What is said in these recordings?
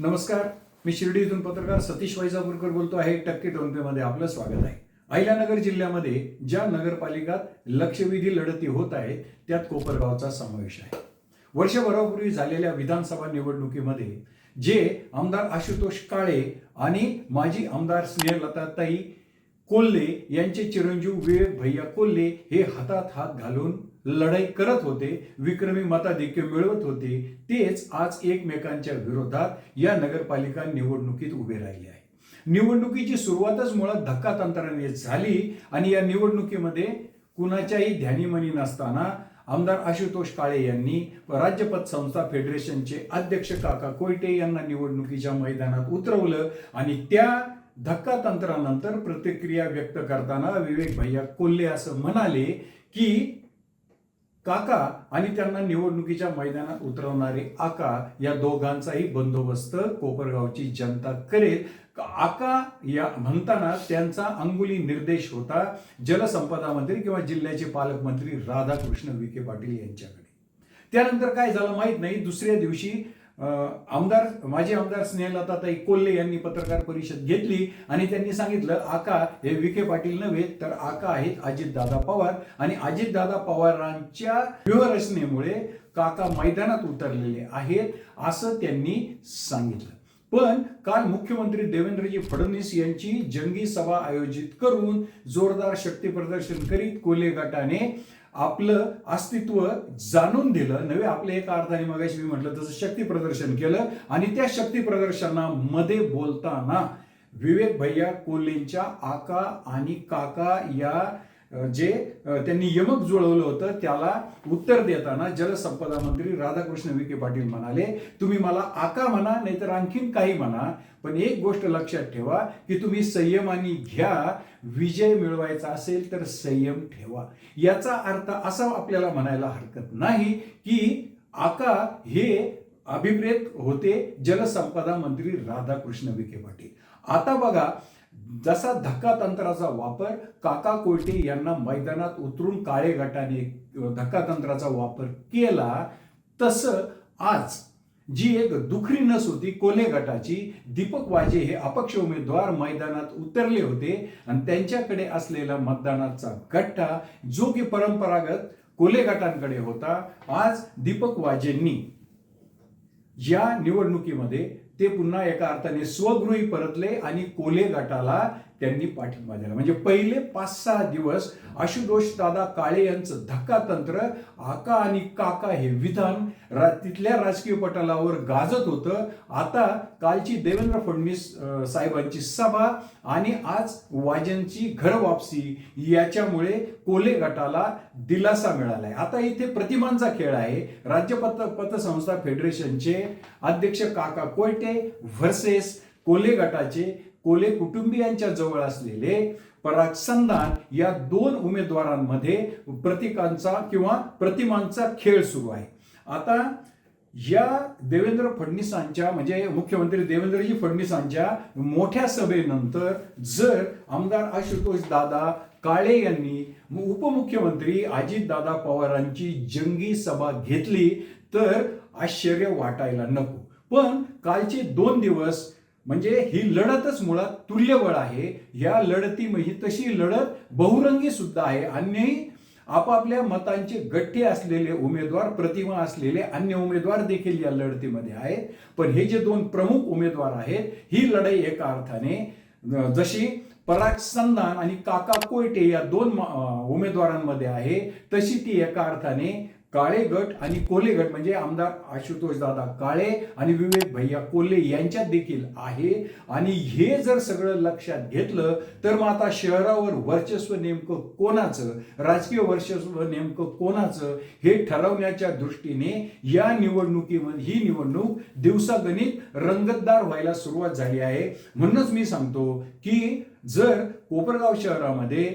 नमस्कार मी शिर्डी इथून पत्रकार सतीश वैजापूरकर बोलतो आहे. टक्के टोनपेमध्ये आपलं स्वागत आहे. अहिल्यानगर जिल्ह्यामध्ये ज्या नगरपालिकात लक्षवेधी लढती होत आहेत त्यात कोपरगावचा समावेश आहे. वर्षभरापूर्वी झालेल्या विधानसभा निवडणुकीमध्ये जे आमदार आशुतोष काळे आणि माजी आमदार स्नेहलताताई कोल्हे यांचे चिरंजीव विवेक भैया कोल्हे हे हातात हात घालून लढाई करत होते विक्रमी मताधिक्य मिळवत होते. तेच आज एकमेकांच्या विरोधात या नगरपालिका निवडणुकीत उभे राहिले आहे. निवडणुकीची सुरुवातच मुळात धक्का तंत्राने झाली आणि या निवडणुकीमध्ये कुणाच्याही ध्यानीमनी नसताना आमदार आशुतोष काळे यांनी राज्यपद संस्था फेडरेशनचे अध्यक्ष काका कोयटे यांना निवडणुकीच्या मैदानात उतरवलं आणि त्या धक्का तंत्रानंतर प्रतिक्रिया व्यक्त करताना विवेक भैया कोल्हे असं म्हणाले की काका आणि त्यांना निवडणुकीच्या मैदानात उतरवणारे आका या दोघांचाही बंदोबस्त कोपरगावची जनता करेल. आका या म्हणताना त्यांचा अंगुली निर्देश होता जलसंपदा मंत्री किंवा जिल्ह्याचे पालकमंत्री राधाकृष्ण विखे पाटील यांच्याकडे. त्यानंतर काय झालं माहीत नाही. दुसऱ्या दिवशी आमदार माजी आमदार स्नेहलताताई कोल्हे यांनी पत्रकार परिषद घेतली आणि त्यांनी सांगितलं आका हे विखे पाटील नव्हे तर आका आहेत अजितदादा पवार. आणि अजितदादा पवारांच्या व्यूहरचनेमुळे काका मैदानात उतरलेले आहेत असं त्यांनी सांगितलं. पण काल मुख्यमंत्री देवेंद्रजी फडणवीस यांची जंगी सभा आयोजित करून जोरदार शक्ती प्रदर्शन करीत कोल्हे गटाने आपलं अस्तित्व जाणून दिलं. नव्हे आपले एका अर्थाने मगाशी मी म्हटलं तसं शक्ती प्रदर्शन केलं आणि त्या शक्ती प्रदर्शनामध्ये बोलताना विवेक भैया कोल्हेंच्या आका आणि काका या जे त्यांनी यमक जुळवलं होतं त्याला उत्तर देताना जलसंपदा मंत्री राधाकृष्ण विखे पाटील म्हणाले तुम्ही मला आका म्हणा नाहीतर आणखीन काही म्हणा पण एक गोष्ट लक्षात ठेवा की तुम्ही संयमाने घ्या विजय मिळवायचा असेल तर संयम ठेवा. याचा अर्थ असा आपल्याला म्हणायला हरकत नाही की आका हे अभिप्रेत होते जलसंपदा मंत्री राधाकृष्ण विखे पाटील. आता बघा जसा धक्का तंत्राचा वापर काका कोयटे यांना मैदानात उतरून काळे गटाने धक्कातंत्राचा वापर केला तसं आज जी एक दुखरी नस होती कोले गटाची दीपक वाजे हे अपक्ष उमेदवार मैदानात उतरले होते आणि त्यांच्याकडे असलेला मतदानाचा गट्टा जो की परंपरागत कोले गटांकडे होता आज दीपक वाजेंनी या निवडणुकीमध्ये ते पुन्हा एका अर्थाने स्वगृही परतले आणि कोले गटाला त्यांनी पाठिंबा दिला. म्हणजे पहिले पाच सहा दिवस आशुतोष दादा काळे यांचं धक्का तंत्र आका आणि काका हे विधान रा तिथल्या राजकीय पटलावर गाजत होतं. आता कालची देवेंद्र फडणवीस साहेबांची सभा आणि आज वाजनची घर वापसी याच्यामुळे कोले गटाला दिलासा मिळालाय. आता इथे प्रतिमांचा खेळ आहे. राज्य पत पतसंस्था फेडरेशनचे अध्यक्ष काका कोयटे व्हर्सेस कोले गटाचे कोले कुटुंबियांच्या जवळ असलेले पराग संधान या दोन उमेदवारांमध्ये प्रतीकांचा किंवा प्रतिमांचा खेळ सुरू आहे. आता या देवेंद्र फडणवीसांच्या म्हणजे मुख्यमंत्री देवेंद्रजी फडणवीसांच्या मोठ्या सभेनंतर जर आमदार आशुतोष दादा काळे यांनी उपमुख्यमंत्री अजितदादा पवारांची जंगी सभा घेतली तर आश्चर्य वाटायला नको. पण कालचे दोन दिवस म्हणजे ही लढतच मुळात तुल्यबळ आहे. या लढतीमध्ये तशी लढत बहुरंगी सुद्धा आहे. अन्यही आपापल्या मतांचे गठ्ठे असलेले उमेदवार प्रतिमा असलेले अन्य उमेदवार देखील या लढतीमध्ये आहेत. पण हे जे दोन प्रमुख उमेदवार आहेत ही लढाई एका अर्थाने जशी पराग संधान आणि काका कोयटे या दोन उमेदवारांमध्ये आहे तशी ती एका अर्थाने काळे गट आणि कोले गट म्हणजे आमदार आशुतोष दादा काळे आणि विवेक भैया कोल्हे यांच्यात देखील आहे. आणि हे जर सगळं लक्षात घेतलं तर मग आता शहरावर वर्चस्व नेमकं कोणाचं राजकीय वर्चस्व नेमकं कोणाचं हे ठरवण्याच्या दृष्टीने या निवडणुकीमध्ये ही निवडणूक दिवसागणित रंगतदार व्हायला सुरुवात झाली आहे. म्हणूनच मी सांगतो की जर कोपरगाव शहरामध्ये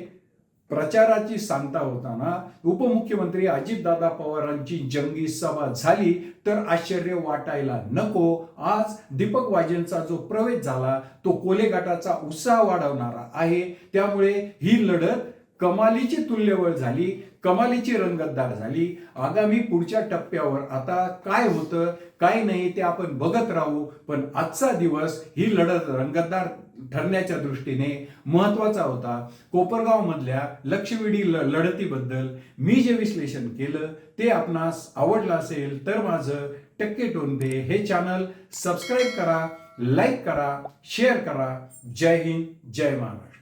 प्रचाराची सांगता होताना उपमुख्यमंत्री अजितदादा पवारांची जंगी सभा झाली तर आश्चर्य वाटायला नको. आज दीपक वाजेंचा जो प्रवेश झाला तो कोले गटाचा उत्साह वाढवणारा आहे. त्यामुळे ही लढत कमालीची तुल्यवळ झाली कमालीची रंगतदार झाली. आगामी पुढच्या टप्प्यावर आता काय होतं काय नाही ते आपण बघत राहू. पण आजचा दिवस ही लढत रंगतदार ठरण्याच्या दृष्टीने महत्त्वाचा होता. कोपरगाव मधल्या लक्षवेधी ल- लढतीबद्दल मी जे विश्लेषण केलं ते आपणास आवडलं असेल तर माझं टक्के टोनते हे चॅनल सबस्क्राईब करा लाईक करा शेअर करा. जय हिंद जय महाराष्ट्र.